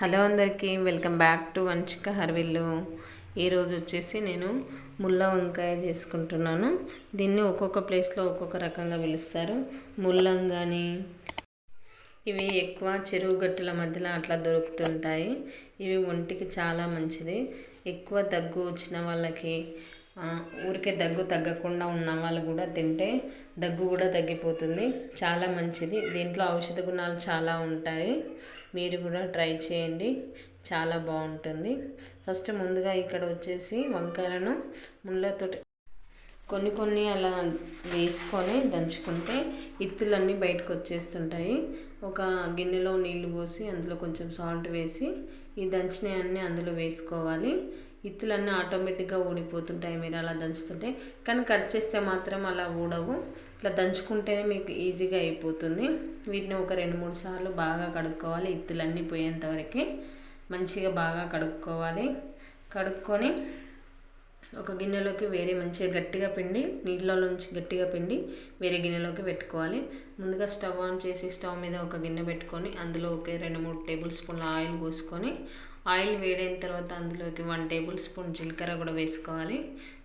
Hello అందరికీ welcome back to వంచిక హర్విల్లు. ఈరోజు వచ్చేసి నేను ముల్ల వంకాయ చేసుకుంటున్నాను. దీన్ని ఒక్కొక్క ప్లేస్లో ఒక్కొక్క రకంగా పిలుస్తారు. ముల్లంగాని ఇవి ఎక్కువ చెరువు గట్టుల మధ్యలో అట్లా దొరుకుతుంటాయి. ఇవి ఒంటికి చాలా మంచిది. ఎక్కువ దగ్గు వచ్చిన వాళ్ళకి ఊరికే దగ్గు తగ్గకుండా ఉన్న వాళ్ళు కూడా తింటే దగ్గు కూడా తగ్గిపోతుంది. చాలా మంచిది. దీంట్లో ఔషధ గుణాలు చాలా ఉంటాయి. మీరు కూడా ట్రై చేయండి. చాలా బాగుంటుంది. ఫస్ట్ ముందుగా ఇక్కడ వచ్చేసి వంకాయలను ముళ్ళతో కొన్ని కొన్ని అలా వేసుకొని దంచుకుంటే ఇత్తులన్నీ బయటకు వచ్చేస్తుంటాయి. ఒక గిన్నెలో నీళ్ళు పోసి అందులో కొంచెం సాల్ట్ వేసి ఈ దంచినవన్నీ అందులో వేసుకోవాలి. ఇత్తులన్నీ ఆటోమేటిక్గా ఊడిపోతుంటాయి మీరు అలా దంచుతుంటే. కానీ కట్ చేస్తే మాత్రం అలా ఊడవు. ఇట్లా దంచుకుంటేనే మీకు ఈజీగా అయిపోతుంది. వీటిని ఒక రెండు మూడు సార్లు బాగా కడుక్కోవాలి ఇత్తులన్నీ పోయేంతవరకు మంచిగా బాగా కడుక్కోవాలి. కడుక్కొని ఒక గిన్నెలోకి వేరే మంచిగా గట్టిగా పిండి నీళ్ళలోంచి గట్టిగా పిండి వేరే గిన్నెలోకి పెట్టుకోవాలి. ముందుగా స్టవ్ ఆన్ చేసి స్టవ్ మీద ఒక గిన్నె పెట్టుకొని అందులో ఒక రెండు మూడు టేబుల్ స్పూన్ల ఆయిల్ పోసుకొని ఆయిల్ వేడైన తర్వాత అందులోకి వన్ టేబుల్ స్పూన్ జీలకర్ర కూడా వేసుకోవాలి.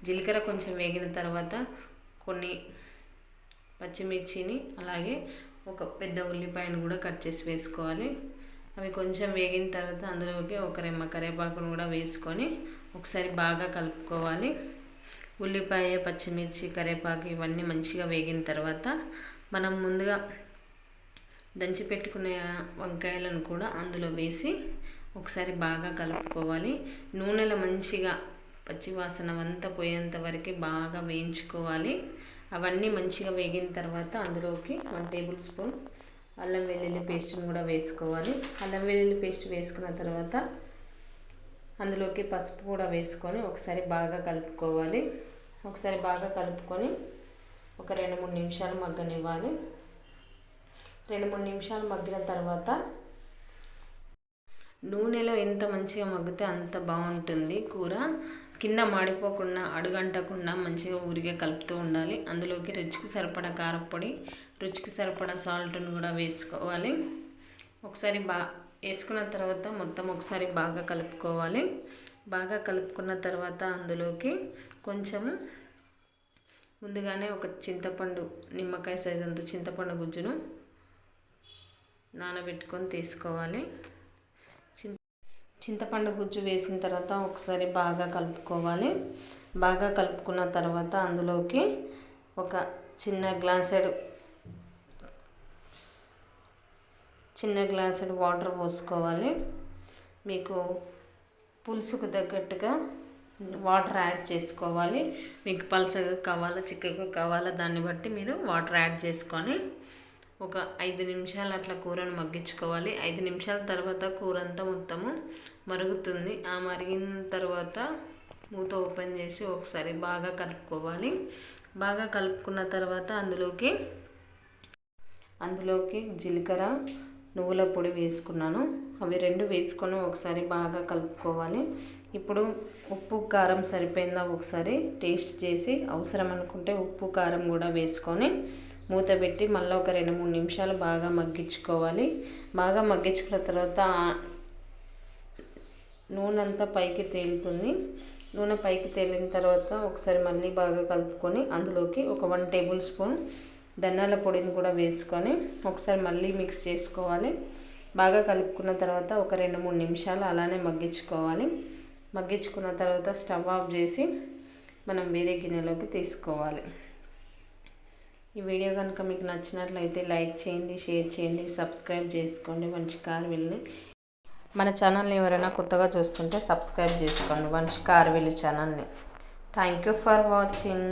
జీలకర్ర కొంచెం వేగిన తర్వాత కొన్ని పచ్చిమిర్చిని అలాగే ఒక పెద్ద ఉల్లిపాయను కూడా కట్ చేసి వేసుకోవాలి. అవి కొంచెం వేగిన తర్వాత అందులోకి ఒక రెమ్మ కరివేపాకును కూడా వేసుకొని ఒకసారి బాగా కలుపుకోవాలి. ఉల్లిపాయ పచ్చిమిర్చి కరివేపాకు ఇవన్నీ మంచిగా వేగిన తర్వాత మనం ముందుగా దంచి పెట్టుకునే వంకాయలను కూడా అందులో వేసి ఒకసారి బాగా కలుపుకోవాలి. నూనెలో మంచిగా పచ్చివాసన అంతా పోయేంత వరకు బాగా వేయించుకోవాలి. అవన్నీ మంచిగా వేగిన తర్వాత అందులోకి వన్ టేబుల్ స్పూన్ అల్లం వెల్లుల్లి పేస్ట్ని కూడా వేసుకోవాలి. అల్లం వెల్లుల్లి పేస్ట్ వేసుకున్న తర్వాత అందులోకి పసుపు కూడా వేసుకొని ఒకసారి బాగా కలుపుకోవాలి. ఒకసారి బాగా కలుపుకొని ఒక రెండు మూడు నిమిషాలు మగ్గనివ్వాలి. రెండు మూడు నిమిషాలు మగ్గిన తర్వాత నూనెలో ఎంత మంచిగా మగ్గితే అంత బాగుంటుంది కూర. కింద మాడిపోకుండా అడుగంటకుండా మంచిగా ఊరిగా కలుపుతూ ఉండాలి. అందులోకి రుచికి సరిపడా కారపొడి రుచికి సరిపడా సాల్ట్ను కూడా వేసుకోవాలి. ఒకసారి బా వేసుకున్న తర్వాత మొత్తం ఒకసారి బాగా కలుపుకోవాలి. బాగా కలుపుకున్న తర్వాత అందులోకి కొంచెము ముందుగానే ఒక చింతపండు నిమ్మకాయ సైజ్ అంత చింతపండు గుజ్జును నానబెట్టుకొని తీసుకోవాలి. చింతపండు గుజ్జు వేసిన తర్వాత ఒకసారి బాగా కలుపుకోవాలి. బాగా కలుపుకున్న తర్వాత అందులోకి ఒక చిన్న గ్లాసెడు చిన్న గ్లాసెడు వాటర్ పోసుకోవాలి. మీకు పులుసుకు తగ్గట్టుగా వాటర్ యాడ్ చేసుకోవాలి. మీకు పలసగా కావాలా చిక్కగా కావాలా దాన్ని బట్టి మీరు వాటర్ యాడ్ చేసుకొని ఒక ఐదు నిమిషాలు అట్లా కూరను మగ్గించుకోవాలి. ఐదు నిమిషాల తర్వాత కూర అంతా మొత్తము మరుగుతుంది. ఆ మరిగిన తర్వాత మూత ఓపెన్ చేసి ఒకసారి బాగా కలుపుకోవాలి. బాగా కలుపుకున్న తర్వాత అందులోకి అందులోకి జీలకర్ర నువ్వుల పొడి వేసుకున్నాను. అవి రెండు వేసుకొని ఒకసారి బాగా కలుపుకోవాలి. ఇప్పుడు ఉప్పు కారం సరిపోయిందా ఒకసారి టేస్ట్ చేసి అవసరం అనుకుంటే ఉప్పు కారం కూడా వేసుకొని మూత పెట్టి మళ్ళీ ఒక రెండు మూడు నిమిషాలు బాగా మగ్గించుకోవాలి. బాగా మగ్గించుకున్న తర్వాత నూనె అంతా పైకి తేలుతుంది. నూనె పైకి తేలిన తర్వాత ఒకసారి మళ్ళీ బాగా కలుపుకొని అందులోకి ఒక వన్ టేబుల్ స్పూన్ ధనాల పొడిని కూడా వేసుకొని ఒకసారి మళ్ళీ మిక్స్ చేసుకోవాలి. బాగా కలుపుకున్న తర్వాత ఒక రెండు మూడు నిమిషాలు అలానే మగ్గించుకోవాలి. మగ్గించుకున్న తర్వాత స్టవ్ ఆఫ్ చేసి మనం వేరే గిన్నెలోకి తీసుకోవాలి. ఈ వీడియో కనుక మీకు నచ్చినట్లయితే లైక్ చేయండి షేర్ చేయండి సబ్స్క్రైబ్ చేసుకోండి. మంచి కార్ వెళ్ళి మన ఛానల్ని ఎవరైనా కొత్తగా చూస్తుంటే సబ్స్క్రైబ్ చేసుకోండి. మంచి కార్ వెళ్ళి ఛానల్ని. Thank you for watching